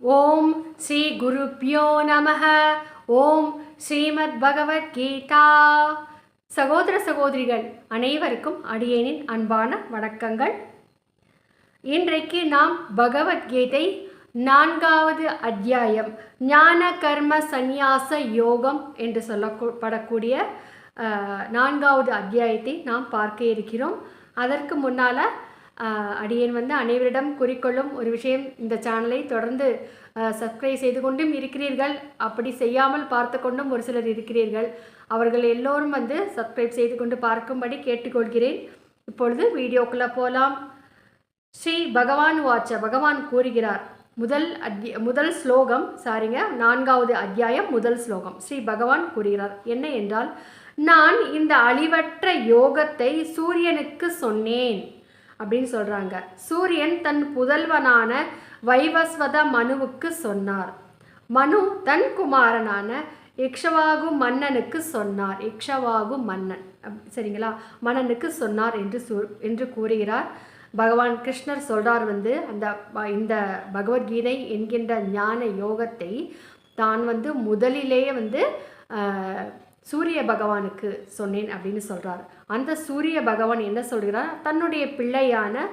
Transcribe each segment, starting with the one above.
ஓம் ஸ்ரீ குருப்பியோ நமः ஓம் ஸ்ரீமத் பகவத்கீதா சகோதர சகோதரிகள் அனைவருக்கும் அடியேனின் அன்பான வணக்கங்கள். இன்றைக்கு நாம் பகவத்கீதை நான்காவது அத்தியாயம் ஞான கர்ம சந்நியாச யோகம் என்று சொல்லப்படக்கூடிய நான்காவது அத்தியாயத்தை நாம் பார்க்க இருக்கிறோம். அதற்கு முன்னால் அடியேன் வந்து அனைவரிடம் குறிக்கொள்ளும் ஒரு விஷயம் இந்த சேனலை தொடர்ந்து சப்ஸ்கிரைப் செய்து கொண்டும் இருக்கிறீர்கள். அப்படி செய்யாமல் பார்த்து கொண்டும் ஒரு சிலர் இருக்கிறீர்கள். அவர்கள் எல்லோரும் வந்து சப்ஸ்கிரைப் செய்து கொண்டு பார்க்கும்படி கேட்டுக்கொள்கிறேன். இப்பொழுது வீடியோக்குள்ளே போகலாம் ஸ்ரீ பகவான் வாச்ச பகவான் கூறுகிறார். முதல் அத்திய முதல் ஸ்லோகம் சாரிங்க நான்காவது அத்தியாயம் முதல் ஸ்லோகம். ஸ்ரீ பகவான் கூறுகிறார் என்ன என்றால் நான் இந்த அழிவற்ற யோகத்தை சூரியனுக்கு சொன்னேன். அப்படின்னு சொல்கிறாங்க சூரியன் தன் புதல்வனான வைவஸ்வத மனுவுக்கு சொன்னார். மனு தன் குமாரனான இக்ஷவாகு மன்னனுக்கு சொன்னார். இக்ஷவாகு மன்னன். சரிங்களா? மன்னனுக்கு சொன்னார் என்று சொ என்று கூறுகிறார். பகவான் கிருஷ்ணர் சொல்றார் வந்து அந்த இந்த பகவத்கீதை என்கின்ற ஞான யோகத்தை தான் வந்து முதலிலேயே வந்து சூரிய பகவானுக்கு சொன்னேன் அப்படின்னு சொல்கிறார் அந்த சூரிய பகவான் என்ன சொல்கிறார் தன்னுடைய பிள்ளையான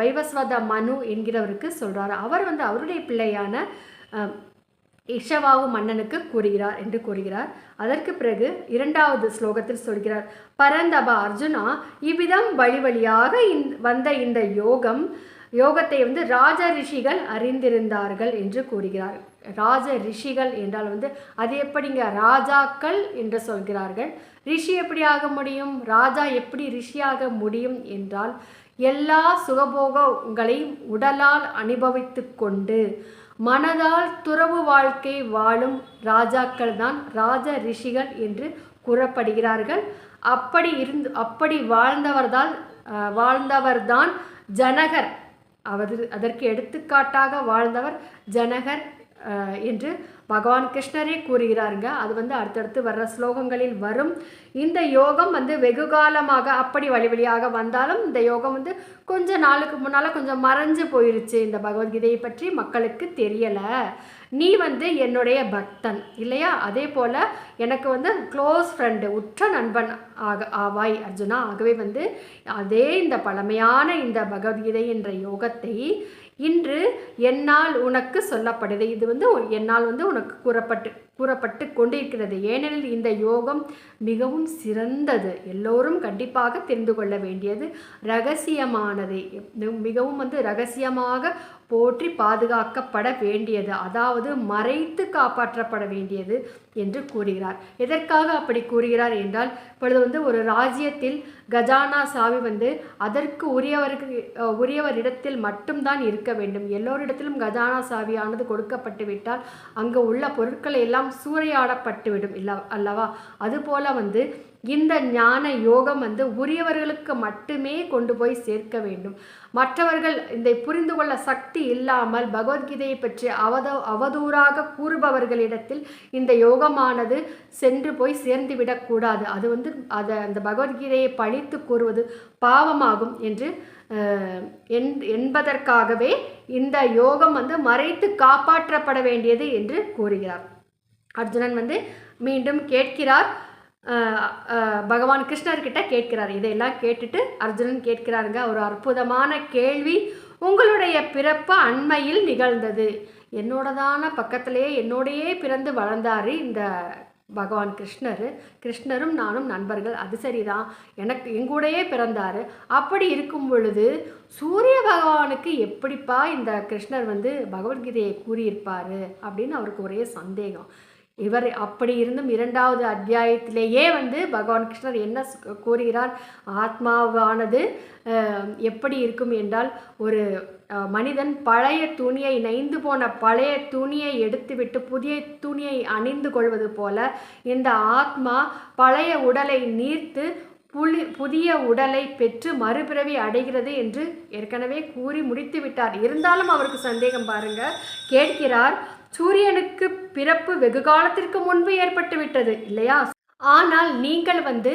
வைவஸ்வத மனு என்கிறவருக்கு சொல்கிறார் அவர் வந்து அவருடைய பிள்ளையான இஷவாவு மன்னனுக்கு கூறுகிறார் என்று கூறுகிறார். அதற்கு பிறகு இரண்டாவது ஸ்லோகத்தில் சொல்கிறார். பரந்தப அர்ஜுனா இவ்விதம் வழி வழியாக வந்த இந்த யோகம் யோகத்தை வந்து ராஜ ரிஷிகள் அறிந்திருந்தார்கள் என்று கூறுகிறார். ராஜ ரிஷிகள் என்றால் வந்து அது எப்படிங்க? ராஜாக்கள் என்று சொல்கிறார்கள். ரிஷி எப்படி ஆக முடியும்? ராஜா எப்படி ரிஷியாக முடியும் என்றால் எல்லா சுகபோகங்களையும் உடலால் அனுபவித்து கொண்டு மனதால் துறவு வாழ்க்கை வாழும் ராஜாக்கள் தான் ராஜ ரிஷிகள் என்று கூறப்படுகிறார்கள். அப்படி இருந்து அப்படி வாழ்ந்தவர்தான் வாழ்ந்தவர்தான் ஜனகர். அவர் அதற்கு எடுத்துக்காட்டாக வாழ்ந்தவர் ஜனகர் என்று பகவான் கிருஷ்ணரே கூறுகிறாருங்க. அது வந்து அடுத்தடுத்து வர்ற ஸ்லோகங்களில் வரும். இந்த யோகம் வந்து வெகு காலமாக அப்படி வழி வழியாக வந்தாலும் இந்த யோகம் வந்து கொஞ்ச நாளுக்கு முன்னால் கொஞ்சம் மறைஞ்சு போயிருச்சு. இந்த பகவத்கீதையை பற்றி மக்களுக்கு தெரியலை. நீ வந்து என்னுடைய பக்தன் இல்லையா? அதே போல் எனக்கு வந்து க்ளோஸ் ஃப்ரெண்டு உற்ற நண்பன் ஆக ஆவாய் அர்ஜுனா. ஆகவே வந்து அதே இந்த பழமையான இந்த பகவத்கீதை என்ற யோகத்தை இன்று என்னால் உனக்கு சொல்லப்படுது. இது வந்து என்னால் வந்து உனக்கு கூறப்பட்டு கூறப்பட்டு கொண்டிருக்கிறது. ஏனெனில் இந்த யோகம் மிகவும் சிறந்தது. எல்லோரும் கண்டிப்பாக தெரிந்து கொள்ள வேண்டியது ரகசியமானது. மிகவும் வந்து ரகசியமாக போற்றி பாதுகாக்கப்பட வேண்டியது அதாவது மறைத்து காப்பாற்றப்பட வேண்டியது என்று கூறுகிறார். எதற்காக அப்படி கூறுகிறார் என்றால் இப்பொழுது வந்து ஒரு ராஜ்யத்தில் கஜானா சாவி வந்து அதற்கு உரியவருக்கு உரியவரிடத்தில் மட்டும்தான் இருக்க வேண்டும். எல்லோரிடத்திலும் கஜானா சாவியானது கொடுக்கப்பட்டு விட்டால் அங்கு உள்ள பொருட்களை எல்லாம் சூறையாடப்பட்டுவிடும் இல்ல அல்லவா? அதுபோல வந்து இந்த ஞான யோகம் வந்து உரியவர்களுக்கு மட்டுமே கொண்டு போய் சேர்க்க வேண்டும். மற்றவர்கள் இதை புரிந்து கொள்ள சக்தி இல்லாமல் பகவத்கீதையை பற்றி அவத அவதூறாக கூறுபவர்களிடத்தில் இந்த யோகமானது சென்று போய் சேர்ந்து விடக்கூடாது. அது வந்து அதை அந்த பகவத்கீதையை பழித்து கூறுவது பாவமாகும் என்று என்பதற்காகவே இந்த யோகம் வந்து மறைத்து காப்பாற்றப்பட வேண்டியது என்று கூறுகிறார். அர்ஜுனன் வந்து மீண்டும் கேட்கிறார். பகவான் கிருஷ்ணர்கிட்ட கேட்கிறார். இதையெல்லாம் கேட்டுட்டு அர்ஜுனன் கேட்கிறாருங்க ஒரு அற்புதமான கேள்வி உங்களுடைய பிறப்பு அண்மையில் நிகழ்ந்தது. என்னோடதான பக்கத்திலேயே என்னோடையே பிறந்து வளர்ந்தாரு இந்த பகவான் கிருஷ்ணர். கிருஷ்ணரும் நானும் நண்பர்கள். அது சரிதான். எனக்கு எங்கூடயே பிறந்தார். அப்படி இருக்கும் பொழுது சூரிய பகவானுக்கு எப்படிப்பா இந்த கிருஷ்ணர் வந்து பகவத்கீதையை கூறியிருப்பார்? அப்படின்னு அவருக்கு ஒரே சந்தேகம். இவர் அப்படி இருந்தும் இரண்டாவது அத்தியாயத்திலேயே வந்து பகவான் கிருஷ்ணர் என்ன கூறுகிறார்? ஆத்மாவானது எப்படி இருக்கும் என்றால் ஒரு மனிதன் பழைய துணியை நைந்து போன பழைய துணியை எடுத்துவிட்டு புதிய துணியை அணிந்து கொள்வது போல இந்த ஆத்மா பழைய உடலை நீர்த்து புலி புதிய உடலை பெற்று மறுபிறவி அடைகிறது என்று ஏற்கனவே கூறி முடித்து விட்டார் இருந்தாலும் அவருக்கு சந்தேகம் பாருங்க. கேட்கிறார் சூரியனுக்கு பிறப்பு வெகு காலத்திற்கு முன்பு ஏற்பட்டு விட்டது இல்லையா? ஆனால் நீங்கள் வந்து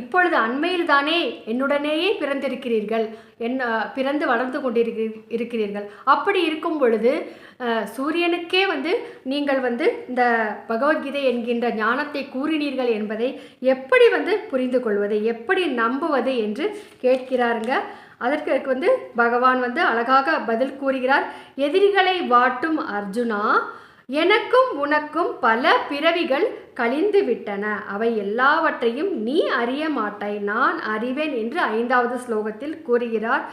இப்பொழுது அண்மையில் தானே என்னுடனேயே பிறந்திருக்கிறீர்கள் என் பிறந்து வளர்ந்து கொண்டிருக்க இருக்கிறீர்கள். அப்படி இருக்கும் பொழுது சூரியனுக்கே வந்து நீங்கள் வந்து இந்த பகவத்கீதை என்கின்ற ஞானத்தை கூறினீர்கள் என்பதை எப்படி வந்து புரிந்து கொள்வது எப்படி நம்புவது என்று கேட்கிறாருங்க அதற்கு வந்து பகவான் வந்து அழகாக பதில் கூறுகிறார். எதிரிகளை வாட்டும் அர்ஜுனா எனக்கும் உனக்கும் பல பிறவிகள் கழிந்து விட்டன. அவை எல்லாவற்றையும் நீ அறிய மாட்டாய். நான் அறிவேன் என்று ஐந்தாவது ஸ்லோகத்தில் கூறுகிறார்.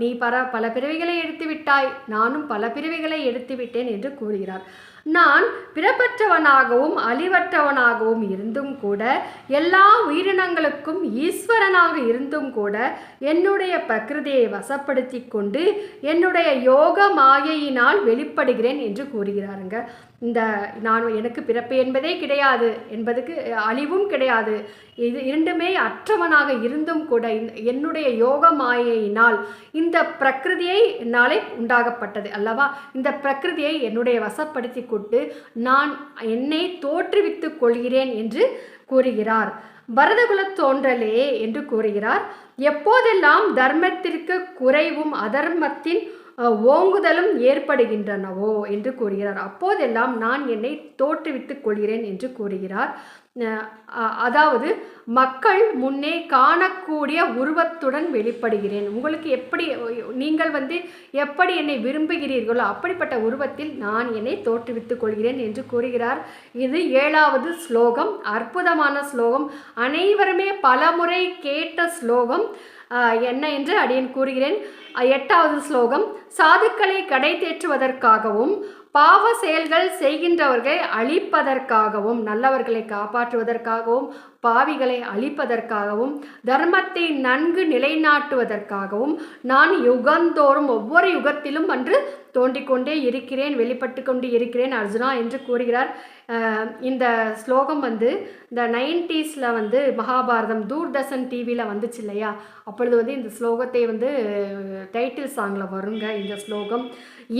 நீ பல பல பிறவிகளை எடுத்து விட்டாய். நானும் பல பிறவிகளை எடுத்து விட்டேன் என்று கூறுகிறார். நான் பிறப்பற்றவனாகவும் அழிவற்றவனாகவும் இருந்தும் கூட எல்லா உயிரினங்களுக்கும் ஈஸ்வரனாக இருந்தும் கூட என்னுடைய பிரகிருதியை வசப்படுத்தி கொண்டு என்னுடைய யோக மாயையினால் வெளிப்படுகிறேன் என்று கூறுகிறாருங்க. இந்த நான் எனக்கு பிறப்பு என்பதே கிடையாது என்பதுக்கு அழிவும் கிடையாது. இது இரண்டுமே அற்றவனாக இருந்தும் கூட என்னுடைய யோக மாயையினால் இந்த பிரகிருதியை நாளை உண்டாகப்பட்டது அல்லவா? இந்த பிரகிருதியை என்னுடைய வசப்படுத்தி கொண்டு நான் என்னை தோற்றுவித்துக் கொள்கிறேன் என்று கூறுகிறார். பரதகுலத் தோன்றலே என்று கூறுகிறார். எப்போதெல்லாம் தர்மத்திற்கு குறைவும் அதர்மத்தின் ஓங்குதலும் ஏற்படுகின்றனவோ என்று கூறுகிறார். அப்போதெல்லாம் நான் என்னை தோற்றுவித்துக் கொள்கிறேன் என்று கூறுகிறார். அதாவது மக்கள் முன்னே காணக்கூடிய உருவத்துடன் வெளிப்படுகிறேன். உங்களுக்கு எப்படி நீங்கள் வந்து எப்படி என்னை விரும்புகிறீர்களோ அப்படிப்பட்ட உருவத்தில் நான் என்னை தோற்றுவித்துக் கொள்கிறேன் என்று கூறுகிறார். இது ஏழாவது ஸ்லோகம். அற்புதமான ஸ்லோகம். அனைவருமே பலமுறை கேட்ட ஸ்லோகம். என்ன என்று அடியன் கூறுகிறேன். எட்டாவது ஸ்லோகம். சாதுக்களை கடை தேற்றுவதற்காகவும் பாவ செயல்கள் செய்கின்றவர்களை அழிப்பதற்காகவும் நல்லவர்களை காப்பாற்றுவதற்காகவும் பாவிகளை அழிப்பதற்காகவும் தர்மத்தை நன்கு நிலைநாட்டுவதற்காகவும் நான் யுகந்தோறும் ஒவ்வொரு யுகத்திலும் அன்று தோண்டிக்கொண்டே இருக்கிறேன் வெளிப்பட்டு கொண்டு இருக்கிறேன் அர்ஜுனா என்று கூறுகிறார். இந்த ஸ்லோகம் வந்து இந்த நைன்டிஸில் வந்து மகாபாரதம் தூர்தர்ஷன் டிவியில் வந்துச்சு இல்லையா? அப்பொழுது வந்து இந்த ஸ்லோகத்தை வந்து டைட்டில் சாங்கில் வருங்க இந்த ஸ்லோகம்.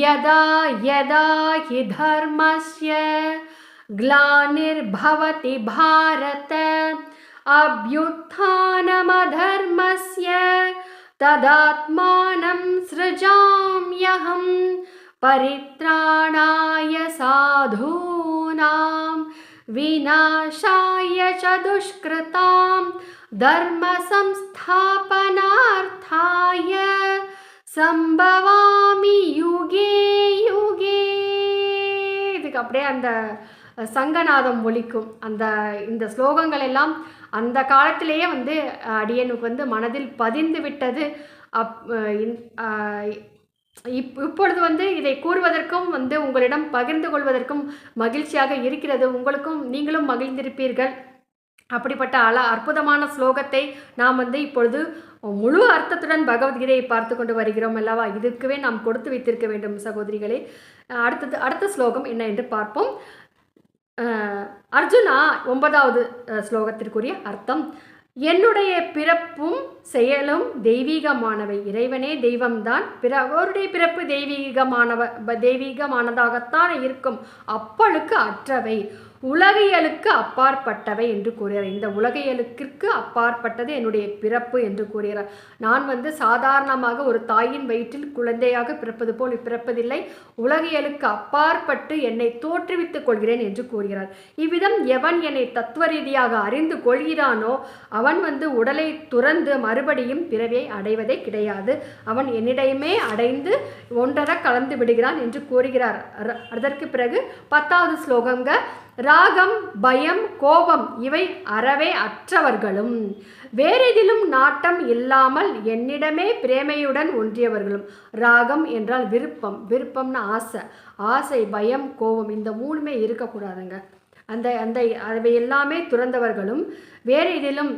யதா யதா ஹி தர்மஸ்ய ग्लानिर्भवति भारत अभ्युत्थानमधर्मस्य तदात्मानं सृजाम्यहं परित्राणाय साधूनां विनाशाय च दुष्कृतां धर्मसंस्थापनार्थाय சம்பவாமி யுகே யுகே இதுக்கு அப்படியே அந்த சங்கநாதம் ஒலிக்கும். அந்த இந்த ஸ்லோகங்கள் எல்லாம் அந்த காலத்திலேயே வந்து அடியனுக்கு வந்து மனதில் பதிந்து விட்டது. அப் இப் இப்பொழுது வந்து இதை கூறுவதற்கும் வந்து உங்களிடம் பகிர்ந்து கொள்வதற்கும் மகிழ்ச்சியாக இருக்கிறது. உங்களுக்கும் நீங்களும் மகிழ்ந்திருப்பீர்கள். அப்படிப்பட்ட அழ அற்புதமான ஸ்லோகத்தை நாம் வந்து இப்பொழுது முழு அர்த்தத்துடன் பகவத்கீதையை பார்த்து கொண்டு வருகிறோம் அல்லவா? இதுக்குவே நாம் கொடுத்து வைத்திருக்க வேண்டும் சகோதரிகளே. அடுத்தது அடுத்த ஸ்லோகம் என்ன என்று பார்ப்போம். அர்ஜுனா ஒன்பதாவது ஸ்லோகத்திற்குரிய அர்த்தம் என்னுடைய பிறப்பும் செயலும் தெய்வீகமானவை. இறைவனே தெய்வம்தான். பிற அவருடைய பிறப்பு தெய்வீகமானவ தெய்வீகமானதாகத்தான் இருக்கும். அப்பளுக்கு அற்றவை. உலகியலுக்கு அப்பாற்பட்டவை என்று கூறுகிறார். இந்த உலகியலுக்கிற்கு அப்பாற்பட்டது என்னுடைய பிறப்பு என்று கூறுகிறார். நான் வந்து சாதாரணமாக ஒரு தாயின் வயிற்றில் குழந்தையாக பிறப்பது போல் பிறப்பதில்லை. உலகியலுக்கு அப்பாற்பட்டு என்னை தோற்றுவித்துக் கொள்கிறேன் என்று கூறுகிறார். இவ்விதம் எவன் என்னை தத்துவ ரீதியாக அறிந்து கொள்கிறானோ அவன் வந்து உடலை துறந்து மறுபடியும் பிறவியை அடைவதே கிடையாது. அவன் என்னிடையுமே அடைந்து ஒன்றர கலந்து விடுகிறான் என்று கூறுகிறார். அர- அதற்கு பிறகு பத்தாவது ஸ்லோகங்க ராகம் பயம் கோபம் இவை அறவே அற்றவர்களும். வேறெதிலும் நாட்டம் இல்லாமல் என்னிடமே பிரேமையுடன் ஒன்றியவர்களும். ராகம் என்றால் விருப்பம் விருப்பம்னா ஆசை. ஆசை பயம் கோபம் இந்த மூணுமே இருக்கக்கூடாதுங்க. அந்த அந்த அவை எல்லாமே துறந்தவர்களும் வேறு இதிலும்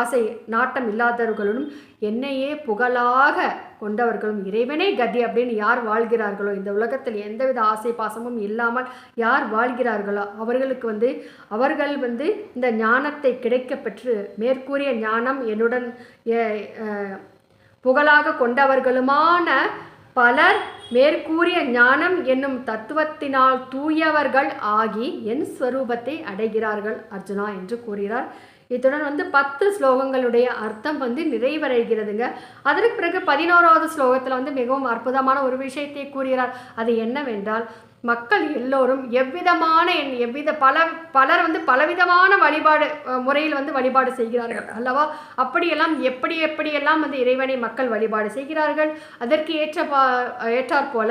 ஆசை நாட்டம் இல்லாதவர்களும் என்னையே புகழாக கொண்டவர்களும் இறைவனே கதி அப்படின்னு யார் வாழ்கிறார்களோ இந்த உலகத்தில் எந்தவித ஆசை பாசமும் இல்லாமல் யார் வாழ்கிறார்களோ அவர்களுக்கு வந்து அவர்கள் வந்து இந்த ஞானத்தை கிடைக்க பெற்று மேற்கூறிய ஞானம் என்னுடன் புகழாக கொண்டவர்களுமான பலர் மேற்கூறிய ஞானம் என்னும் தத்துவத்தினால் தூயவர்கள் ஆகி என் ஸ்வரூபத்தை அடைகிறார்கள் அர்ஜுனா என்று கூறுகிறார். இத்துடன் வந்து பத்து ஸ்லோகங்களுடைய அர்த்தம் வந்து நிறைவடைகிறதுங்க. அதற்கு பிறகு பதினோராவது ஸ்லோகத்தில் வந்து மிகவும் அற்புதமான ஒரு விஷயத்தை கூறுகிறார். அது என்னவென்றால் மக்கள் எல்லோரும் எவ்விதமான என்- எவ்வித பல பலர் வந்து பலவிதமான வழிபாடு முறையில் வந்து வழிபாடு செய்கிறார்கள் அல்லவா? அப்படியெல்லாம் எப்படி எப்படியெல்லாம் வந்து இறைவனை மக்கள் வழிபாடு செய்கிறார்கள்? அதற்கு ஏற்ற பா ஏற்றாற் போல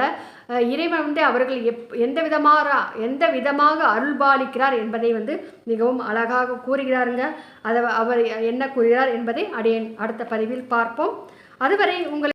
இறைவன் வந்து அவர்கள் எப் எந்த விதமாக எந்த விதமாக அருள்பாலிக்கிறார் என்பதை வந்து மிகவும் அழகாக கூறுகிறாருங்க. அதை அவர் என்ன கூறுகிறார் என்பதை அடையன் அடுத்த பதிவில் பார்ப்போம். அதுவரை உங்களை